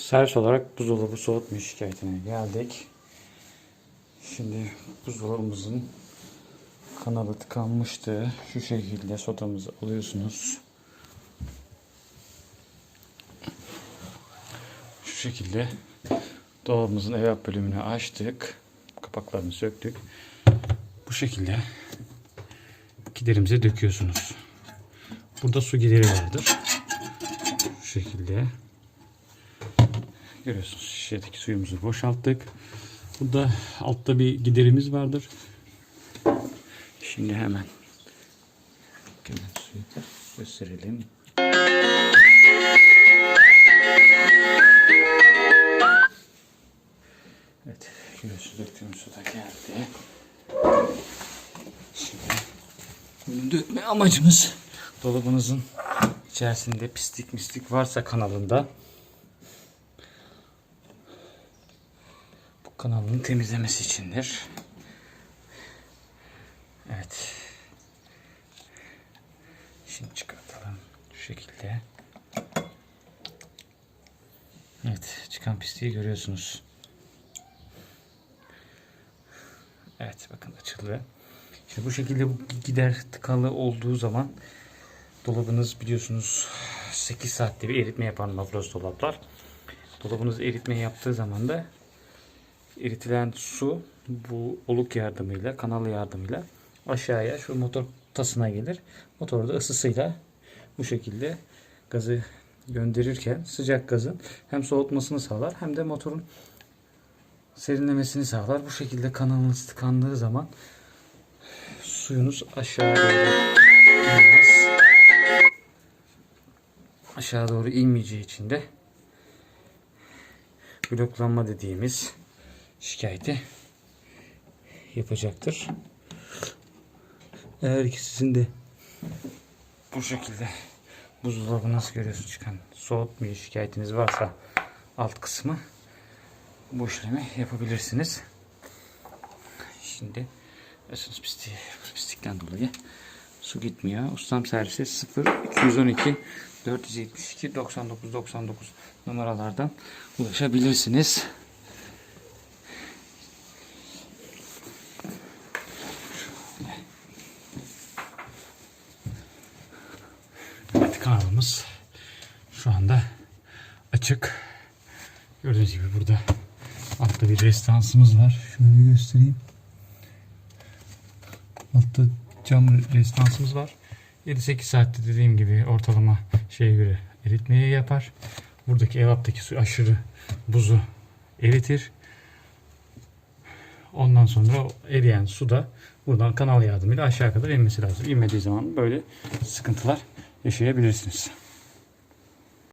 Servis olarak buzdolabı soğutma şikayetine geldik. Şimdi buzdolabımızın kanalı tıkanmıştı. Şu şekilde sodamızı alıyorsunuz. Şu şekilde dolabımızın evap bölümünü açtık. Kapaklarını söktük. Bu şekilde giderimize döküyorsunuz. Burada su gideri vardır. Şu şekilde. Görüyorsunuz şişedeki suyumuzu boşalttık. Burada altta bir giderimiz vardır. Şimdi hemen suyu da gösterelim. Evet, görüyorsunuz döktüğümüz su da geldi. Şimdi dökme amacımız dolabınızın içerisinde pislik mislik varsa kanalında bu kanalın temizlemesi içindir. Evet. Şimdi çıkartalım şu şekilde. Evet, çıkan pisliği görüyorsunuz. Evet, bakın açıldı. Şimdi bu şekilde bu gider tıkalı olduğu zaman dolabınız biliyorsunuz 8 saatte bir eritme yapan nafros dolaplar. Dolabınız eritme yaptığı zaman da eritilen su bu oluk yardımıyla, kanal yardımıyla aşağıya şu motor tasına gelir. Motorda ısısıyla bu şekilde gazı gönderirken sıcak gazın hem soğutmasını sağlar hem de motorun serinlemesini sağlar. Bu şekilde kanalınız tıkandığı zaman suyunuz aşağı doğru inmez. Aşağı doğru inmeyeceği için de bloklanma dediğimiz şikayeti yapacaktır. Eğer ki sizin de bu şekilde buzdolabı nasıl görüyorsunuz çıkan soğutmuyor şikayetiniz varsa alt kısmı bu işlemi yapabilirsiniz. Şimdi ısınız pisliği, pislikten dolayı su gitmiyor. Ustam servise 0 212 472 99 99 numaralardan ulaşabilirsiniz. Evet kanalımız şu anda açık. Gördüğünüz gibi burada altta bir restansımız var. Bir göstereyim. Altta cam restansımız var. 7-8 saatte dediğim gibi ortalama şeye göre eritmeyi yapar. Buradaki evaptaki su aşırı buzu eritir. Ondan sonra eriyen su da buradan kanal yardımıyla aşağı kadar inmesi lazım. İnmediği zaman böyle sıkıntılar yaşayabilirsiniz.